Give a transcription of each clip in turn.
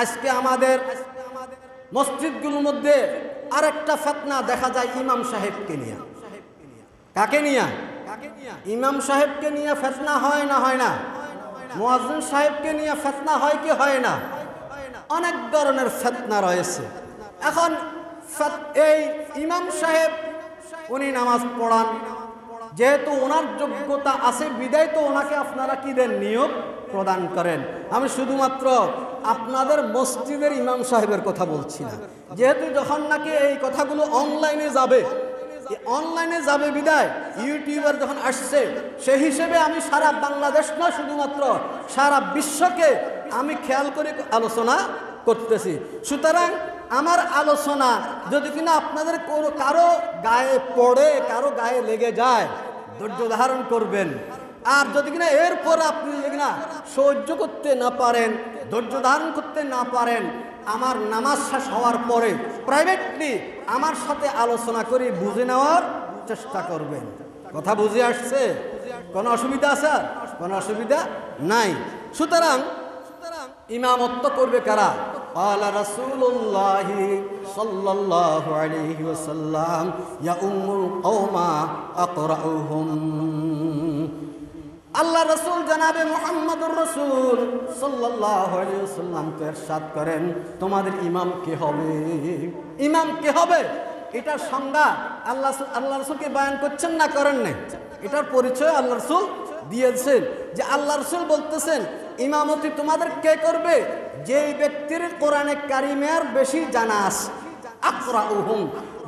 আজকে আমাদের মসজিদগুলোর মধ্যে আরেকটা ফেতনা দেখা যায় ইমাম সাহেবকে নিয়ে। কাকে নিয়ে? ইমাম সাহেবকে নিয়ে ফেতনা হয় না হয় না? মুয়াজ্জিন সাহেবকে নিয়ে ফেতনা হয় কি হয় না? অনেক ধরনের ফেতনা রয়েছে। এখন এই ইমাম সাহেব, উনি নামাজ পড়ান। যেহেতু ওনার যোগ্যতা আছে, বিদায় তো ওনাকে আপনারা কি দেন? নিয়োগ প্রদান করেন। আমি শুধুমাত্র আপনাদের মসজিদের ইমাম সাহেবের কথা বলছি না। যেহেতু যখন নাকি এই কথাগুলো অনলাইনে যাবে অনলাইনে যাবে বিদায় ইউটিউবার যখন আসছে সেই হিসেবে আমি সারা বাংলাদেশ না শুধুমাত্র সারা বিশ্বকে আমি খেয়াল করে আলোচনা করতেছি। সুতরাং আমার আলোচনা যদি কিনা আপনাদের কোনো কারও গায়ে পড়ে, কারও গায়ে লেগে যায়, ধৈর্য ধারণ করবেন। আর যদি কিনা এরপর আপনি যদি কিনা সহ্য করতে না পারেন ধৈর্য ধারণ করতে না পারেন আমার নামাজ শেষ হওয়ার পরে প্রাইভেটলি আমার সাথে আলোচনা করে বুঝে নেওয়ার চেষ্টা করবেন কথা বুঝে আসছে কোনো অসুবিধা আছে কোনো অসুবিধা নাই সুতরাং ইমামত্ব করবে কারা قال رسول الله صلى الله عليه وسلم يا أم القوم أقرأهم আল্লাহ রসুল জানাবে মোহাম্মদুর রসুল সাল্লাহ সাল্লাম তো এরশাদ করেন, তোমাদের ইমাম কে হবে? ইমাম কে হবে? এটার সংজ্ঞা আল্লাহ আল্লাহ রসুলকে বয়ান করছেন না, করেন নাই। এটার পরিচয় আল্লাহ রসুল দিয়েছেন যে আল্লাহ রসুল বলতেছেন, ইমামতি তোমাদের কে করবে? যেই ব্যক্তির কোরআনে কারিমের বেশি জানা আছে আকরা উহুম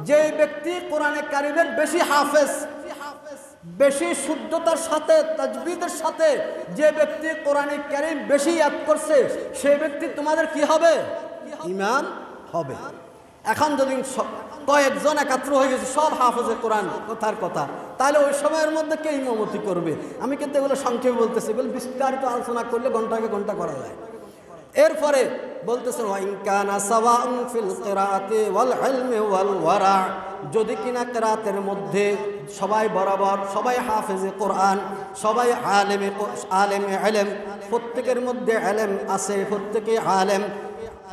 যে ব্যক্তি কোরআনে কারিমের বেশি হাফেজ বেশি শুদ্ধতার সাথে, তাজবিদের সাথে যে ব্যক্তি কোরআনে কারিম বেশি ইয়াদ করছে, সেই ব্যক্তি তোমাদের কি হবে? ইমান হবে। এখন যদি কয়েকজন একাত্র হয়ে গেছে, সব হাফেজে কোরআন কথার কথা, তাহলে ওই সময়ের মধ্যে কে ইমামতি করবে? আমি কিন্তু এগুলো সংক্ষেপে বলতেছি, এগুলো বিস্তারিত আলোচনা করলে ঘন্টাকে ঘণ্টা করা যায়। এরপরে বলতেছেন ফিল ওয়াল ওয়াল যদি কিনা কিরাতের মধ্যে সবাই বরাবর, সবাই হাফেজে কোরআন, সবাই আলেমে আলেমে ইলম, প্রত্যেকের মধ্যে ইলম আছে প্রত্যেকে আলেম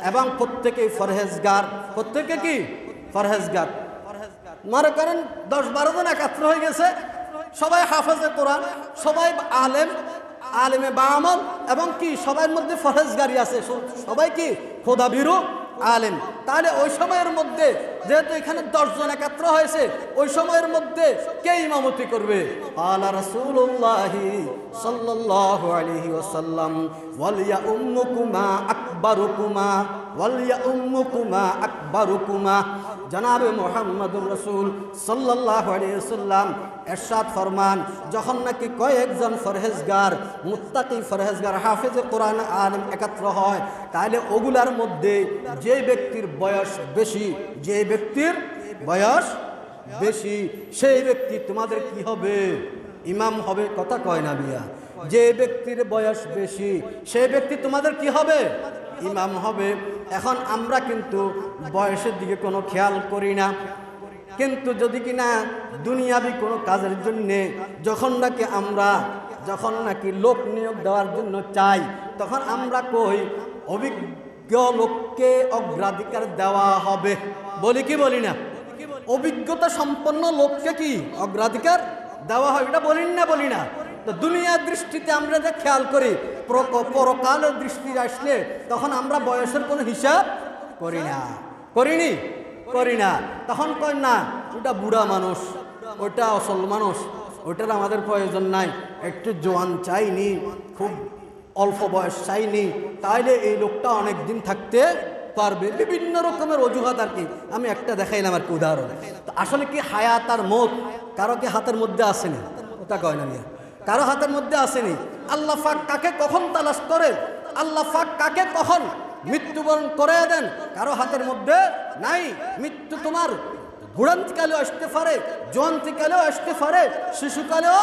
এবং প্রত্যেকে ফরহেজগার। প্রত্যেকে কি? ফরহেজগার। মনে করেন দশ বারো জন একাত্র হয়ে গেছে, সবাই হাফেজে কোরআন, সবাই আলেম আলেমে বামল এবং কি সবার মধ্যে ফরহেজগারি আছে? সবাই কি খোদা বিরু আলেম? তাহলে ওই সময়ের মধ্যে যেহেতু এখানে দশজন একাত্র হয়েছে, ওই সময়ের মধ্যে কে ইমামতি করবে? আলা রাসূলুল্লাহ সাল্লাল্লাহু আলাইহি ওয়াসাল্লাম, ওয়ালিয়া উম্মুকুমা আকবারুকুমা, ওয়ালিয়া উম্মুকুমা আকবারুকুমা। জনাবে মোহাম্মদুর রসুল সাল্লাহ আলিয়াল্লাম এরশাদ ফরমান, যখন নাকি কয়েকজন ফরহেজগার, মুত্তাকি ফরহেজগার, হাফেজে কোরআন আলম একাত্র হয়, তাহলে ওগুলার মধ্যে যে ব্যক্তির বয়স বেশি, যে ব্যক্তির বয়স বেশি, সেই ব্যক্তি তোমাদের কি হবে? ইমাম হবে, কথা কয় না বিয়া যে ব্যক্তির বয়স বেশি, সেই ব্যক্তি তোমাদের কি হবে? ইমাম হবে। এখন আমরা কিন্তু বয়সের দিকে কোনো খেয়াল করি না। কিন্তু যদি কিনা দুনিয়াবি কোনো কাজের জন্যে যখন নাকি আমরা, যখন নাকি লোক নিয়োগ দেওয়ার জন্য চাই, তখন আমরা কই, অভিজ্ঞ লোককে অগ্রাধিকার দেওয়া হবে। বলি কি বলি না? অভিজ্ঞতা সম্পন্ন লোককে কি অগ্রাধিকার দেওয়া হয় এটা বলিন না বলি না? তো দুনিয়ার দৃষ্টিতে আমরা যে খেয়াল করি পরকালের দৃষ্টি আসলে তখন আমরা বয়সের কোনো হিসাব করি না। করিনি? করি না। তখন কই না, ওটা বুড়া মানুষ, ওটা অসল মানুষ, ওটার আমাদের প্রয়োজন নাই, একটু জোয়ান চাইনি, খুব অল্প বয়স চাইনি, তাইলে এই লোকটা অনেক দিন থাকতে পারবে। বিভিন্ন রকমের অজুহাত আর কি। আমি একটা দেখাইলাম আর কি, উদাহরণ। আসলে কি হায়াত আর মত কারও কি হাতের মধ্যে আসেনি? ওটা কয় না মিয়া? কারও হাতের মধ্যে আসেনি। আল্লাহ ফাক কাকে কখন তালাশ করে আল্লাহ ফাক কাকে কখন মৃত্যুবরণ করে দেন? কারও হাতের মধ্যে নাই। মৃত্যু তোমার বুড়ান্তকালেও আসতে পারে, জয়ন্তীকালেও আসতে পারে, শিশুকালেও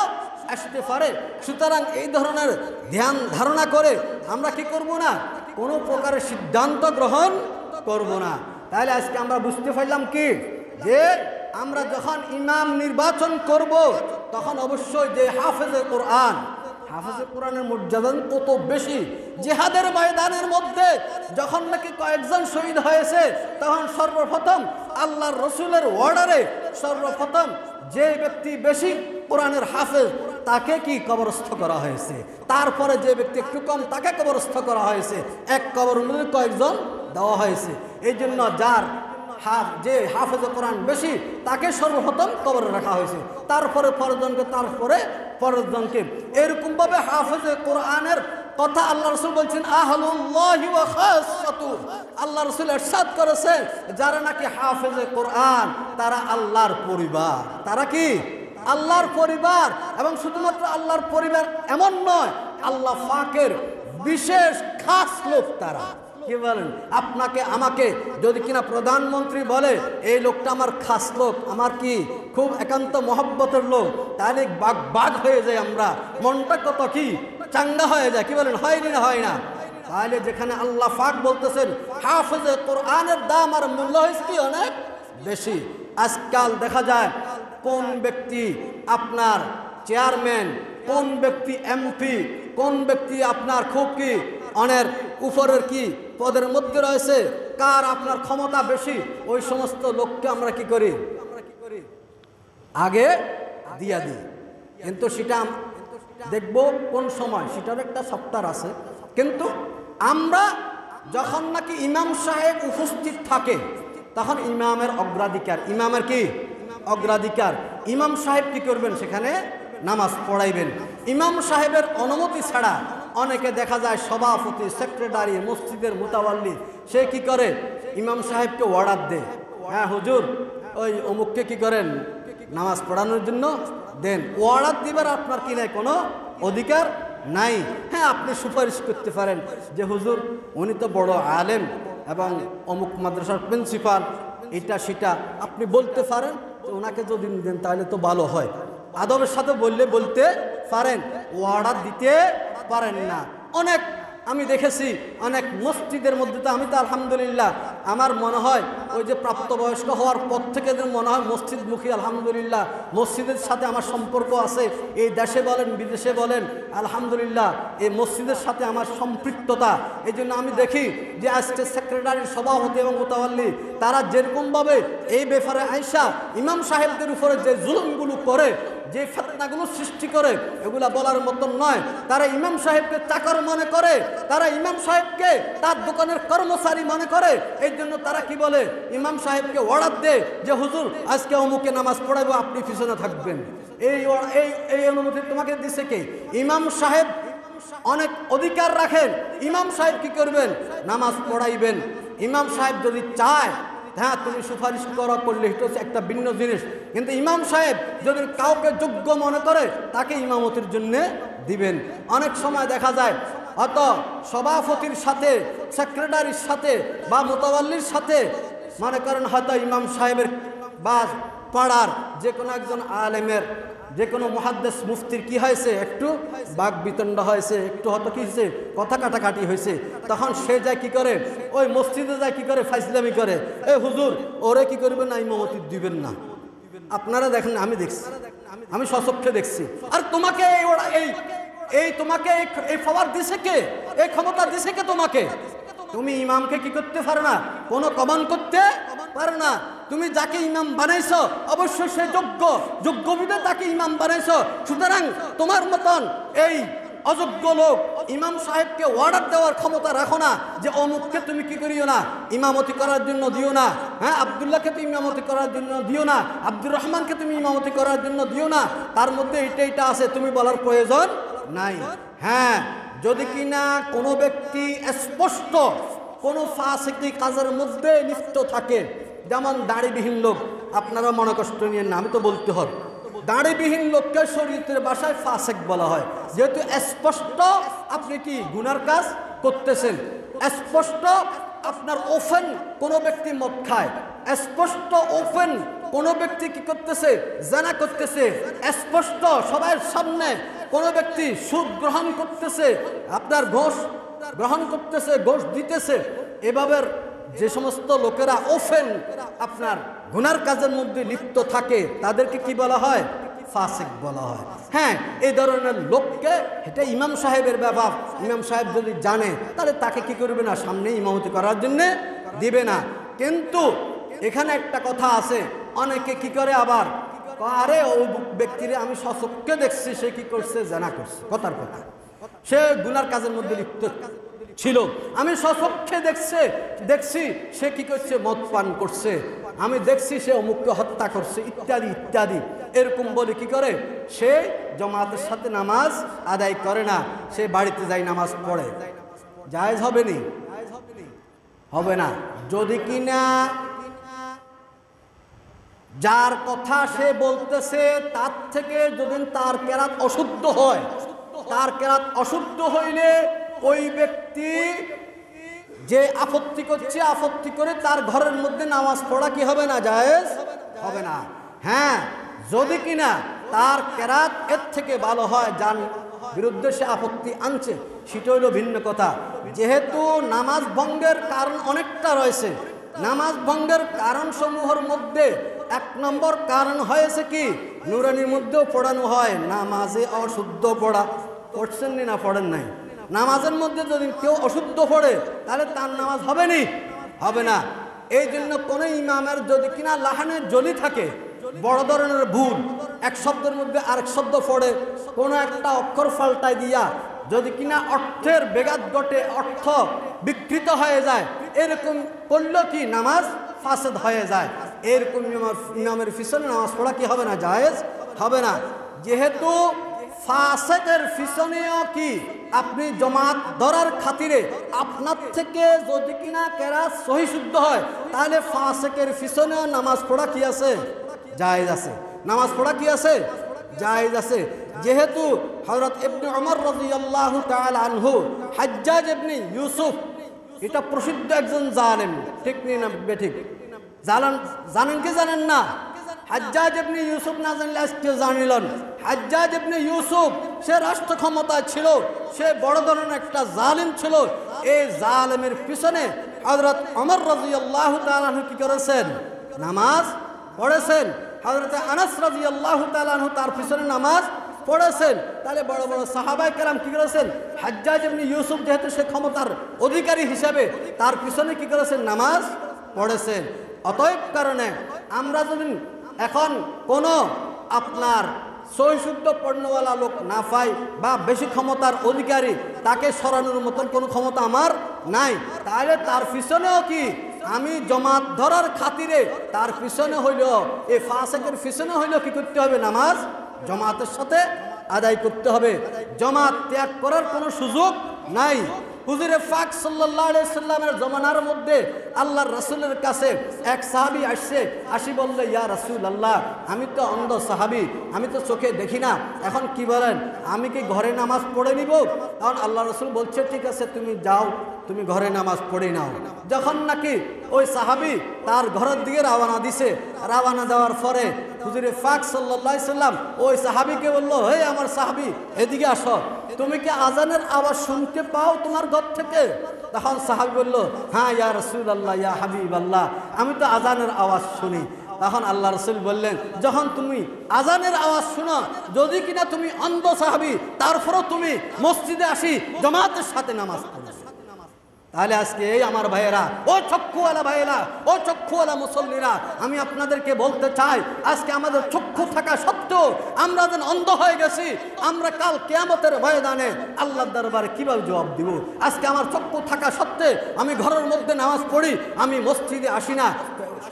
আসতে পারে। সুতরাং এই ধরনের ধ্যান ধারণা করে আমরা কি করব না? কোনো প্রকারের সিদ্ধান্ত গ্রহণ করব না। তাহলে আজকে আমরা বুঝতে পারলাম কি? যে আমরা যখন ইমাম নির্বাচন করব তখন অবশ্যই যে হাফেজে কোরআন হাফেজে কোরআনের মর্যাদা কত বেশি? জিহাদের ময়দানের মধ্যে যখন নাকি কয়েকজন শহীদ হয়েছে, তখন সর্বপ্রথম আল্লাহর রসুলের অর্ডারে সর্বপ্রথম যে ব্যক্তি বেশি কোরআনের হাফেজ, তাকে কি কবরস্থ করা হয়েছে? তারপরে যে ব্যক্তি একটু কম, তাকে কবরস্থ করা হয়েছে। এক কবর কয়েকজন দেওয়া হয়েছে। এই জন্য যার হাফ, যে হাফেজে কোরআন বেশি, তাকে সর্বপ্রথম কবরে রাখা হয়েছে। তারপরে পরজনকে তারপরে পরজনকে এরকমভাবে হাফেজে কোরআনের কথা আল্লাহ রসুল বলছেন আল্লাহ রসুল এরশাদ করেছেন যারা নাকি হাফেজে কোরআন, তারা আল্লাহর পরিবার। তারা কি? আল্লাহর পরিবার। এবং শুধুমাত্র আল্লাহর পরিবার এমন নয়, আল্লাহ ফাকের বিশেষ খাস লোক তারা। কি বলেন? আপনাকে, আমাকে যদি কিনা প্রধানমন্ত্রী বলে, এই লোকটা আমার খাস লোক, আমার কি খুব একান্ত মহব্বতের লোক? তাহলে বাঘ বাঘ হয়ে যায় আমরা। মনটা কত কি? চাঙ্গা হয়ে যায়। কি বলেন? হয়নি না, হয় না। তাহলে যেখানে আল্লাহ ফাক বলতেছেন, হাফেজে কোরআনের দাম আর মূল্য হয়েছে কি অনেক বেশি? আজকাল দেখা যায়, কোন ব্যক্তি আপনার চেয়ারম্যান, কোন ব্যক্তি এমপি, কোন ব্যক্তি আপনার খুব কি অনেক উপরের কি পদের মধ্যে রয়েছে, কার আপনার ক্ষমতা বেশি, ওই সমস্ত লোককে আমরা কি করি? আমরা কি করি আগে দিয়া দিই। কিন্তু সেটা দেখব কোন সময়, সেটার একটা সপ্তাহ আছে। কিন্তু আমরা যখন নাকি ইমাম সাহেব উপস্থিত থাকে, তখন ইমামের অগ্রাধিকার। ইমামের কি? অগ্রাধিকার। ইমাম সাহেব কি করবেন? সেখানে নামাজ পড়াইবেন। ইমাম সাহেবের অনুমতি ছাড়া অনেকে দেখা যায় সভাপতি সেক্রেটারি মসজিদের মোতাবাল্লি সে কি করে? ইমাম সাহেবকে অর্ডার দেয়। হ্যাঁ হুজুর, ওই অমুককে কি করেন? নামাজ পড়ানোর জন্য দেন। অর্ডার দিবার আপনার কি নাই? কোনো অধিকার নাই। হ্যাঁ আপনি সুপারিশ করতে পারেন যে, হুজুর, উনি তো বড় আলেম এবং অমুক মাদ্রাসার প্রিন্সিপাল এটা, সেটা। আপনি বলতে পারেন ওনাকে যদি দেন, তাহলে তো ভালো হয়। আদবের সাথে বললে বলতে পারেন অর্ডার দিতে পারেন না। অনেক আমি দেখেছি, অনেক মসজিদের মধ্যে তো আমি তো আলহামদুলিল্লাহ, আমার মনে হয় ওই যে প্রাপ্তবয়স্ক হওয়ার পর থেকে মনে হয় মসজিদমুখী, আলহামদুলিল্লাহ, মসজিদের সাথে আমার সম্পর্ক আছে, এই দেশে বলেন, বিদেশে বলেন, আলহামদুলিল্লাহ, এই মসজিদের সাথে আমার সম্পৃক্ততা। এই জন্য আমি দেখি যে আজকে সেক্রেটারির সভাপতি এবং মোতাবাল্লি তারা যেরকমভাবে এই ব্যাপারে আইসা ইমাম সাহেবদের উপরে যে জুলুমগুলো করে যে ফেতনাগুলো সৃষ্টি করে, এগুলা বলার মতন নয়। তারা ইমাম সাহেবকে চাকর মনে করে, তারা ইমাম সাহেবকে তার দোকানের কর্মচারী মনে করে। এই জন্য তারা কি বলে? ইমাম সাহেবকে অর্ডার দেয় যে, হুজুর, আজকে অমুকে নামাজ পড়াবো, আপনি পিছনে থাকবেন। এই এই এই অনুমতি তোমাকে দিছে কে? ইমাম সাহেব অনেক অধিকার রাখেন। ইমাম সাহেব কি করবেন? নামাজ পড়াইবেন। ইমাম সাহেব যদি চায় হ্যাঁ তুমি সুপারিশ করা, করলে এটা হচ্ছে একটা ভিন্ন জিনিস। কিন্তু ইমাম সাহেব যদি কাউকে যোগ্য মনে করে, তাকে ইমামতির জন্যে দিবেন। অনেক সময় দেখা যায়, অত সভাপতির সাথে সেক্রেটারির সাথে বা মোতাবাল্লির সাথে, মনে করেন হয়তো ইমাম সাহেবের বা পাড়ার যে কোনো একজন আলেমের যে কোনো মহাদ্দেশ মুফতির কি হয়েছে? একটু বাঘ বিতণ্ড হয়েছে, একটু হয়তো কি হয়েছে? কথা কাটাকাটি হয়েছে। তখন সে যায় কি করে? ওই মসজিদে যায় কি করে? ফাইসলামি করে। এ হুজুর, ওরে কি করবেন? না, ইমামতি দিবেন না। আপনারা দেখেন, আমি দেখছি। আমি সচক্ষে দেখছি। আর তোমাকে এই ওরা, এই এই তোমাকে এই এই পাওয়ার দিছে কে? এই ক্ষমতা দিছে কে তোমাকে? তুমি ইমামকে কি করতে পারো না? কোনো কমান করতে পারো না? তুমি যাকে ইমাম বানাইছো, অবশ্যই সে যোগ্য। যোগ্য বিধে তাকে ইমাম বানাইছো। সুতরাং তোমার মতন এই অযোগ্য লোক ইমাম সাহেবকে অর্ডার দেওয়ার ক্ষমতা রাখো না যে অমুককে তুমি কি করিও না, ইমামতি করার জন্য দিও না হ্যাঁ? আবদুল্লাহকে তুমি ইমামতি করার জন্য দিও না, আব্দুর রহমানকে তুমি ইমামতি করার জন্য দিও না, তার মধ্যে এটা এটা আছে, তুমি বলার প্রয়োজন নাই। হ্যাঁ যদি কিনা কোনো ব্যক্তি স্পষ্ট কোনো ফাঁসিকি কাজের মধ্যে লিপ্ত থাকে যেমন দাড়িবিহীন লোক, আপনারা মনে কষ্ট নিয়ে না তো বলতে হবে। দাড়িবিহীন লোককে শরীরের বাসায় ফাসেক বলা হয়। যেহেতু স্পষ্ট আপনি কি গুনার কাজ করতেছেন? স্পষ্ট আপনার ওফেন কোনো ব্যক্তি মদ খায়। স্পষ্ট ওপেন কোনো ব্যক্তি কি করতেছে? জানা করতেছে। স্পষ্ট সবার সামনে কোনো ব্যক্তি সুদ গ্রহণ করতেছে। আপনার ঘোষ গ্রহণ করতেছে, ঘোষ দিতেছে। এভাবে যে সমস্ত লোকেরা ওফেন আপনার গুনার কাজের মধ্যে লিপ্ত থাকে, তাদেরকে কি বলা হয়? ফাসেক বলা হয়। হ্যাঁ এই ধরনের লোককে, এটা ইমাম সাহেবের ব্যাপার ইমাম সাহেব যদি জানে, তাহলে তাকে কি করবে না সামনে ইমামতি করার জন্য দিবে না। কিন্তু এখানে একটা কথা আছে, অনেকে কি করে আবার? আরে, ও ব্যক্তিরে আমি সচক্ষে দেখছি, সে কি করছে? জানা করছে। কথার কথা। সে গুনার কাজের মধ্যে লিপ্ত। ছিল। আমি সচক্ষে দেখছে, দেখছি সে কি করছে, মদ পান করছে। আমি দেখছি সে অমুককে হত্যা করছে, ইত্যাদি ইত্যাদি। এরকম বলে কি করে? সে জমাতের সাথে নামাজ আদায় করে না, সে বাড়িতে যাই নামাজ পড়ে। জায়েজ হবে নি? হবে না। যদি কিনা যার কথা সে বলতেছে, তার থেকে যদি তার কেরাত অশুদ্ধ হয়, তার কেরাত অশুদ্ধ হইলে ওই ব্যক্তি যে আপত্তি করছে, আপত্তি করে তার ঘরের মধ্যে নামাজ পড়া কি হবে না, জায়েজ? হবে না। হ্যাঁ যদি কিনা তার কেরাত এর থেকে ভালো হয় যান বিরুদ্ধে সে আপত্তি আনছে, সেটা হইল ভিন্ন কথা। যেহেতু নামাজ ভঙ্গের কারণ অনেকটা রয়েছে। নামাজ ভঙ্গের কারণ সমূহের মধ্যে এক নম্বর কারণ হয়েছে কি? নুরানির মধ্যেও পড়ানো হয়, নামাজে অশুদ্ধ পড়া। পড়ছেন না, পড়েন নাই? নামাজের মধ্যে যদি কেউ অশুদ্ধ পড়ে, তাহলে তার নামাজ হবে নি হবে না। এই জন্য কোন ইমামের যদি কিনা লাহানের জলি থাকে, বড় ধরনের ভুল, এক শব্দের মধ্যে আরেক শব্দ পড়ে, কোনো একটা অক্ষর ফাল্টাই দিয়া যদি কিনা অর্থের বেগাত ঘটে, অর্থ বিকৃত হয়ে যায়, এরকম করলেও কি নামাজ ফাসেদ হয়ে যায়? এরকম ইমামের পিছনে নামাজ পড়া কি হবে না? জায়েজ হবে না। যেহেতু ফাসেকের পিছনেও কি আপনি জমাত ধরার খাতিরে আপনার থেকে যদি কিনা কেরা সহি শুদ্ধ হয়, তাহলে ফাসেকের পিছনেও নামাজ পড়া কি আছে? জায়েজ আছে। নামাজ পড়া কি আছে? জায়েজ আছে। যেহেতু হজরত ইবনে ওমর রাদিয়াল্লাহু তাআলা আনহু, হাজ্জাজ ইবনে ইউসুফ, এটা প্রসিদ্ধ একজন জালেম। ঠিক নেই না বেঠিক? জানান জানেন কি জানেন না? হাজ্জাজ ইবনে ইউসুফ না জানলে আজকে জানিলেন। হাজ্জাজ ইবনে ইউসুফ সে রাষ্ট্র ক্ষমতা ছিল, সে বড় ধরনের একটা জালিম ছিল। এই জালিমের পিছনে হজরত অমর তাআলা আনহু কি করেছেন? নামাজ পড়েছেন। হজরত আনাস রাদিয়াল্লাহু আল্লাহ আনহু তার পিছনে নামাজ পড়েছেন। তাহলে বড় বড় সাহাবাই কেরাম কি করেছেন? হাজ্জাজ এমনি ইউসুফ যেহেতু সে ক্ষমতার অধিকারী হিসাবে, তার পিছনে কি করেছেন? নামাজ পড়েছেন। অতএব কারণে আমরা যদি এখন কোনো আপনার সহিশুদ্ধ পণ্যওয়ালা লোক না পাই বা বেশি ক্ষমতার অধিকারী, তাকে সরানোর মতন কোনো ক্ষমতা আমার নাই। তাহলে তার পিছনেও কি? আমি জমাত ধরার খাতিরে তার পিছনে হইল এই ফাসেকের পিছনে হইল কি করতে হবে? নামাজ, জমাতের সাথে আদায় করতে হবে। জমাত ত্যাগ করার কোনো সুযোগ নাই। হুজুরে ফাক সাল্লামের জমানার মধ্যে আল্লাহ রসুলের কাছে এক সাহাবি আসছে, আসি বললে, ইয়া রসুল আল্লাহ আমি তো অন্ধ সাহাবি, আমি তো চোখে দেখি না। এখন কি বলেন? আমি কি ঘরে নামাজ পড়ে নিব? তখন আল্লাহ রসুল বলছে, ঠিক আছে, তুমি যাও, তুমি ঘরে নামাজ পড়ে নাও। যখন নাকি ওই সাহাবি তার ঘরের দিকে রাওয়ানা দিছে। রাওয়ানা দেওয়ার পরে হুজুরে ফাক সাল্লাহ সাল্লাম ওই সাহাবিকে বলল, হে আমার সাহাবি, এদিকে আসো। তুমি কি আজানের আওয়াজ শুনতে পাও তোমার ঘর থেকে? তখন সাহাবি বলল হ্যাঁ ইয়া রসুল আল্লাহ ইয়া হাবিব আল্লাহ আমি তো আজানের আওয়াজ শুনি। তখন আল্লাহ রসুল বললেন, যখন তুমি আজানের আওয়াজ শোনো, যদি কিনা তুমি অন্ধ সাহাবি, তারপরও তুমি মসজিদে আসি, জমাতের সাথে নামাজ পড়ো। তাহলে আজকে এই আমার ভাইয়েরা, ও চক্ষুওয়ালা ভাইয়েরা, ও চক্ষুওয়ালা মুসল্লিরা, আমি আপনাদেরকে বলতে চাই, আজকে আমাদের চক্ষু থাকা সত্ত্বেও আমরা যেন অন্ধ হয়ে গেছি, আমরা কাল কেয়ামতের ময়দানে আল্লাহ দরবারে কীভাবে জবাব দিব? আজকে আমার চক্ষু থাকা সত্ত্বে আমি ঘরের মধ্যে নামাজ পড়ি, আমি মসজিদে আসি না।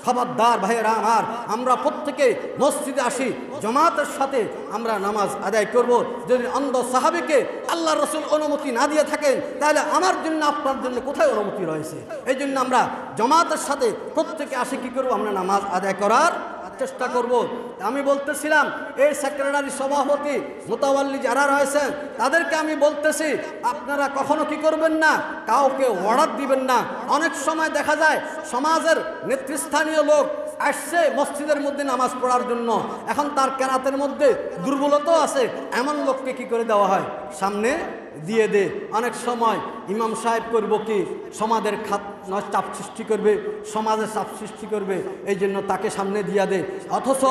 খবরদার ভাইয়েরা আমার, আমরা প্রত্যেকে মসজিদে আসি, জমাতের সাথে আমরা নামাজ আদায় করব। যদি অন্ধ সাহাবিকে আল্লাহ রসুল অনুমতি না দিয়ে থাকেন, তাহলে আমার জন্য আপনার জন্য কোথায় অনুমতি রয়েছে? এই জন্য আমরা জমাতের সাথে প্রত্যেকে আসি, কি করব? আমরা নামাজ আদায় করার চেষ্টা করব। আমি বলতেছিলাম, এই সেক্রেটারি সভাপতি মোতাবাল্লি যারা রয়েছেন, তাদেরকে আমি বলতেছি, আপনারা কখনো কি করবেন না? কাউকে অর্ডার দিবেন না। অনেক সময় দেখা যায়, সমাজের নেতৃস্থানীয় লোক আসছে মসজিদের মধ্যে নামাজ পড়ার জন্য। এখন তার কেরাতের মধ্যে দুর্বলতাও আছে। এমন লোককে কি করে দেওয়া হয়? সামনে দিয়ে দে। অনেক সময় ইমাম সাহেব করব কি? সমাজের খাত চাপ সৃষ্টি করবে। সমাজে চাপ সৃষ্টি করবে। এই জন্য তাকে সামনে দিয়া দে। অথচ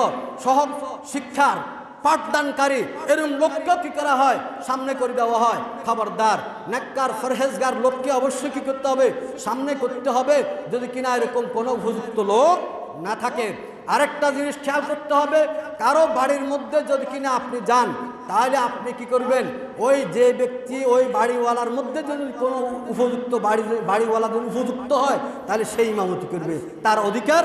সহ শিক্ষার পাঠদানকারী এরকম লোককে কি করা হয়? সামনে করে দেওয়া হয়। খবরদার, নেককার, ফরহেজগার লোককে অবশ্যই কি করতে হবে? সামনে করতে হবে। যদি কিনা এরকম কোনো উপযুক্ত লোক না থাকে, আরেকটা জিনিস খেয়াল করতে হবে, কারও বাড়ির মধ্যে যদি কিনা আপনি যান, তাহলে আপনি কি করবেন? ওই যে ব্যক্তি ওই বাড়িওয়ালার মধ্যে যদি কোনো উপযুক্ত বাড়ি বাড়িওয়ালা যদি উপযুক্ত হয়, তাহলে সেই ইমামতি করবে। তার অধিকার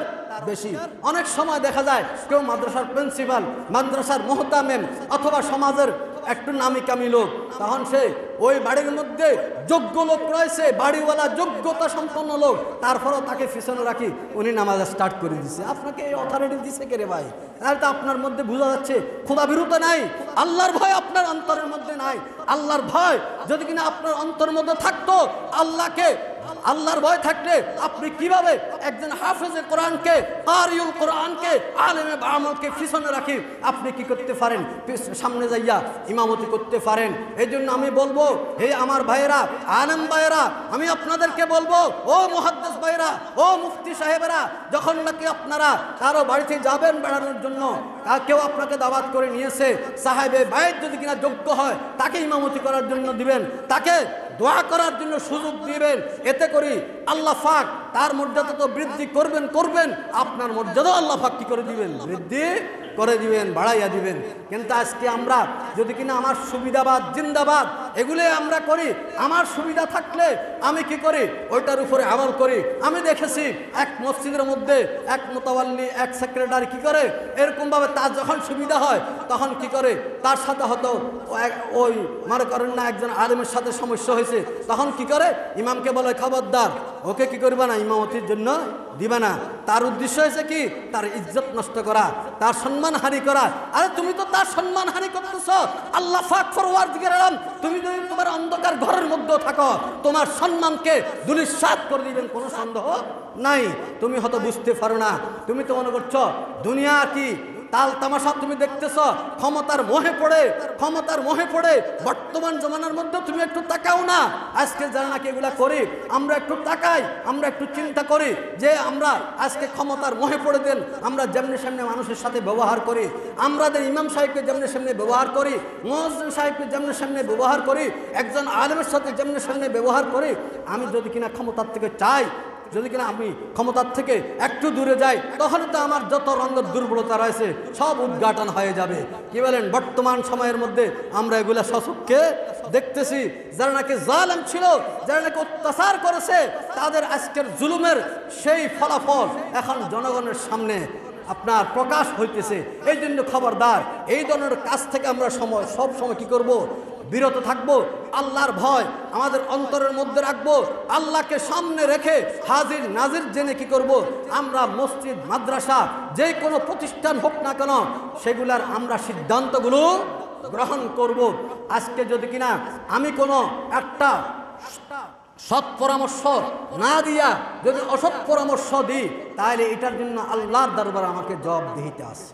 বেশি। অনেক সময় দেখা যায়, কেউ মাদ্রাসার প্রিন্সিপাল, মাদ্রাসার মোহতামেম অথবা সমাজের একটু নামি কামি লোক। তখন সে ওই বাড়ির মধ্যে যোগ্য লোক রয়েছে বাড়িওয়ালা যোগ্যতা সম্পন্ন লোক। তারপরও তাকে পিছনে রাখি, উনি নামাজ স্টার্ট করে দিছে। আপনাকে এই অথরিটি দিছে কে রে ভাই? তাহলে তো আপনার মধ্যে বোঝা যাচ্ছে, খোদা বিরুদ্ধে নাই, আল্লাহর ভয় আপনার অন্তরের মধ্যে নাই। আল্লাহর ভয় যদি কিনা আপনার অন্তরের মধ্যে থাকতো, আল্লাহকে আল্লাহর ভয় থাকলে আপনি কীভাবে একজন হাফেজে কোরআনকে, কারিউল কোরআনকে, আলেমে আমলকে পিছনে রাখি? আপনি কি করতে পারেন? সামনে যাইয়া ইমামতি করতে পারেন। এই জন্য আমি বলব, হে আমার ভাইয়েরা, আলেম ভাইয়েরা, আমি আপনাদেরকে বলব, ও মুহাদ্দিস ভাইয়েরা, ও মুফতি সাহেবেরা, যখন নাকি আপনারা কারও বাড়িতে যাবেন বেড়ানোর জন্য কেউ আপনাকে দাওয়াত করে নিয়েছে, সাহেবে বাইর যদি কিনা যোগ্য হয়, তাকে ইমামতি করার জন্য দিবেন, তাকে দোয়া করার জন্য সুযোগ দিবেন, এতে করি আল্লাহ ফাক তার মর্যাদা তো বৃদ্ধি করবেন করবেন। আপনার মর্যাদা আল্লাহ ফাক কি করে দিবেন? বৃদ্ধি করে দিবেন, বাড়াইয়া দিবেন। কিন্তু আজকে আমরা যদি কিনা আমার সুবিধাবাদ, জিন্দাবাদ, এগুলো আমরা করি, আমার সুবিধা থাকলে আমি কি করি? ওইটার উপরে আমল করি। আমি দেখেছি এক মসজিদের মধ্যে এক মোতাবাল্লি, এক সেক্রেটারি কি করে? এরকমভাবে তার যখন সুবিধা হয়, তখন কি করে? তার সাথে হতো ওই, মনে করেন না, একজন আলিমের সাথে সমস্যা হয়েছে। তখন কি করে? ইমামকে বলে, খবরদার ওকে কি করবে না ইমামতির জন্য দিবে না? তার উদ্দেশ্য হয়েছে কি? তার ইজ্জত নষ্ট করা, তার সম্মান হানি করা। আরে তুমি তো তার সম্মান হানি করতেছ। আল্লাহ তুমি যদি তোমার অন্ধকার ঘরের মধ্যেও থাকো, তোমার সম্মানকে দুলিশাত করে দিবেন, কোনো সন্দেহ নাই। তুমি হয়তো বুঝতে পারো না। তুমি তো মনে করছ, দুনিয়া কি তাল তামাশা তুমি দেখতেছ, ক্ষমতার মোহে পড়ে, ক্ষমতার মোহে পড়ে, বর্তমান জমানার মধ্যে তুমি একটু তাকাও না। আজকে যারা নাকি এগুলা করি, আমরা একটু তাকাই, আমরা একটু চিন্তা করি যে আমরা আজকে ক্ষমতার মোহে পড়ে দেন, আমরা যেমনি সামনে মানুষের সাথে ব্যবহার করি আমাদের ইমাম সাহেবকে যেমনি সামনে ব্যবহার করি মহাজন সাহেবকে যেমনি সামনে ব্যবহার করি, একজন আলেমের সাথে যেমনি সামনে ব্যবহার করি, আমি যদি কিনা ক্ষমতার থেকে চাই যদি কিনা আমি ক্ষমতার থেকে একটু দূরে যাই, তখন তো আমার যত রঙের দুর্বলতা রয়েছে, সব উদ্ঘাটন হয়ে যাবে। কি বলেন, বর্তমান সময়ের মধ্যে আমরা এগুলা সচককে দেখতেছি। যারা নাকি জালেম ছিল, যারা নাকি অত্যাচার করেছে, তাদের আজকের জুলুমের সেই ফলাফল এখন জনগণের সামনে আপনার প্রকাশ হইতেছে। এই জন্য খবরদার, এই ধরনের কাজ থেকে আমরা সময়, সব সময় কি করব? বিরত থাকব, আল্লাহর ভয় আমাদের অন্তরের মধ্যে রাখব, আল্লাহকে সামনে রেখে হাজির নাজির জেনে কি করব? আমরা মসজিদ, মাদ্রাসা যে কোনো প্রতিষ্ঠান হোক না কেন, সেগুলার আমরা সিদ্ধান্তগুলো গ্রহণ করব। আজকে যদি কিনা আমি কোনো একটা সৎ পরামর্শ না দিয়া যদি অসৎ পরামর্শ দিই, তাহলে এটার জন্য আল্লাহর দরবার আমাকে জবাব দিতে আসে